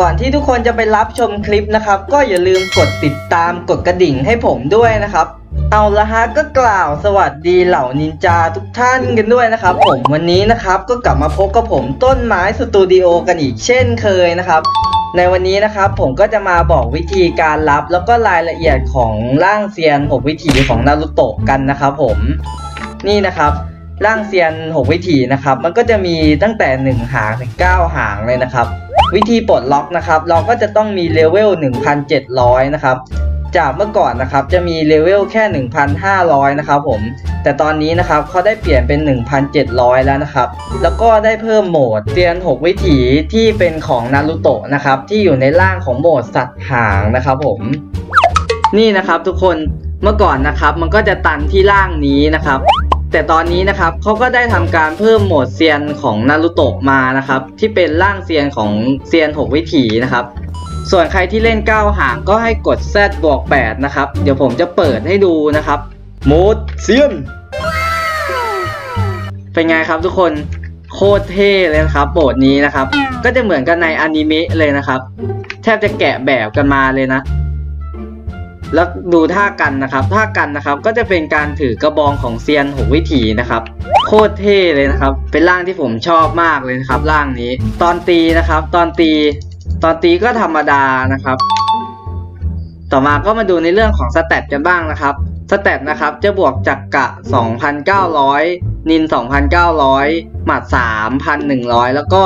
ก่อนที่ทุกคนจะไปรับชมคลิปนะครับ ก็อย่าลืมกดติดตามกดกระดิ่งให้ผมด้วยนะครับ เอาละฮะก็กล่าวสวัสดีเหล่านินจาทุกท่านกันด้วยนะครับ ผมวันนี้นะครับก็กลับมาพบกับผมต้นไม้สตูดิโอกันอีกเช่นเคยนะครับในวันนี้นะครับผมก็จะมาบอกวิธีการรับแล้วก็รายละเอียดของร่างเซียน 6 วิถีของนารูโตะกันนะครับผมนี่นะครับ ร่างเซียน 6 วิถีนะครับ มันก็จะมีตั้งแต่ 1 หางถึง 9 หางเลยนะครับ วิธีปลดล็อกนะครับ เราก็จะต้องมีเลเวล 1,700 นะครับ จากเมื่อก่อนนะครับ จะมีเลเวลแค่ 1,500 นะครับผม แต่ตอนนี้นะครับเขาได้เปลี่ยนเป็น 1,700 แล้วนะครับ แล้วก็ได้เพิ่มโหมดเตียน 6 วิถีที่เป็นของนารูโตะนะครับ ที่อยู่ในร่างของโหมดสัตว์หางนะครับผม นี่นะครับทุกคน เมื่อก่อนนะครับ มันก็จะตันที่ร่างนี้นะครับ แต่ตอนนี้นะครับเขาก็ได้ทำการเพิ่มโหมดเซียนของนารูโตะมานะครับ ที่เป็นร่างเซียนของเซียน 6 วิถีนะครับ ส่วนใครที่เล่น 9หางก็ให้กด Z บวก8นะครับ เดี๋ยวผมจะเปิดให้ดูนะครับโหมดเซียน เป็นไงครับทุกคนโคตรเท่เลยนะครับโหมดนี้นะครับ ก็จะเหมือนกันในอนิเมะเลยนะครับ แทบจะแกะแบบกันมาเลยนะ แล้วดูท่ากันนะครับ ท่ากันนะครับก็จะเป็นการถือกระบองของเซียนหกวิถีนะครับ โคตรเท่เลยนะครับ เป็นร่างที่ผมชอบมากเลยนะครับร่างนี้ ตอนตีนะครับ ตอนตี ตอนตีก็ธรรมดานะครับ ต่อมาก็มาดูในเรื่องของสเตตกันบ้างนะครับสเตตนะครับจะบวกจากกะ 2,900 นิน 2,900 หมัด 3,100 แล้วก็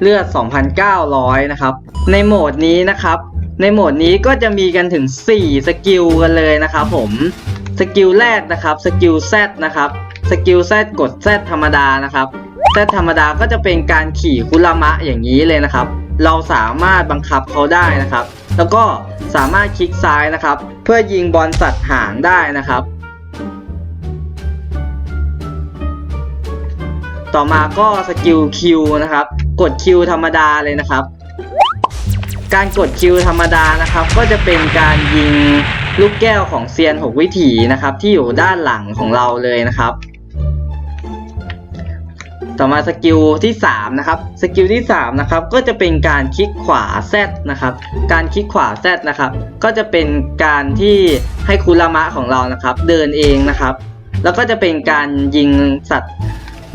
เลือด 2,900 นะครับ ในโหมดนี้นะครับ ในโหมดนี้ก็จะมีกันถึง 4 สกิลกันเลยนะครับผม สกิลแรกนะครับสกิล Z นะครับสกิล Z กด Z ธรรมดานะครับ Z ธรรมดาก็จะเป็นการขี่คุรามะอย่างนี้เลยนะครับ เราสามารถบังคับเขาได้นะครับ แล้วก็สามารถคลิกซ้ายนะครับ เพื่อยิงบอลสัตว์หางได้นะครับ ต่อมาก็สกิล Q นะครับ กด Q ธรรมดาเลยนะครับ การกดคิวธรรมดานะครับ ก็จะเป็นการยิงลูกแก้วของเซียน 6 วิถีนะครับ ที่อยู่ด้านหลังของเราเลยนะครับ ต่อมาสกิลที่3นะครับสกิลที่3นะครับก็จะเป็นการคลิกขวา Z นะครับ การคลิกขวา Z นะครับ ก็จะเป็นการที่ให้คุรามะของเรานะครับ เดินเองนะครับ แล้วก็จะเป็นการยิงสัตว์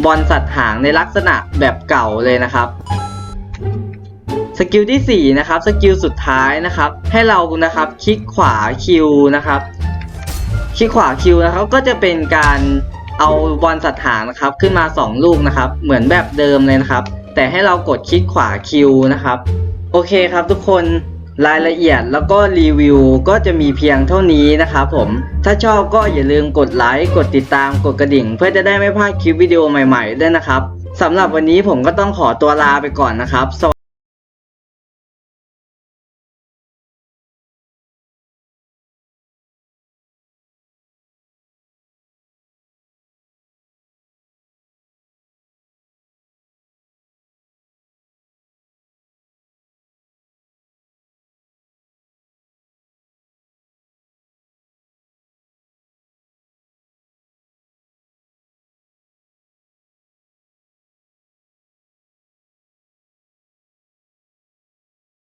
บอลสัตว์หางในลักษณะแบบเก่าเลยนะครับ กิลที่ 4 นะครับ สกิลสุดท้ายนะครับ ให้เรานะครับคลิกขวาคิวนะครับ คลิกขวาคิวนะครับก็จะเป็นการเอาบอลสัตว์หางนะครับ ขึ้นมา 2 ลูกนะครับ เหมือนแบบเดิมเลยนะครับ แต่ให้เรากดคลิกขวาคิวนะครับ โอเคครับทุกคนรายละเอียดแล้วก็รีวิวก็จะมีเพียงเท่านี้นะครับผม ถ้าชอบก็อย่าลืมกดไลค์ กดติดตาม กดกระดิ่ง เพื่อจะได้ไม่พลาดคลิปวิดีโอใหม่ๆด้วยนะครับสำหรับวันนี้ผมก็ต้องขอตัวลาไปก่อนนะครับสวัส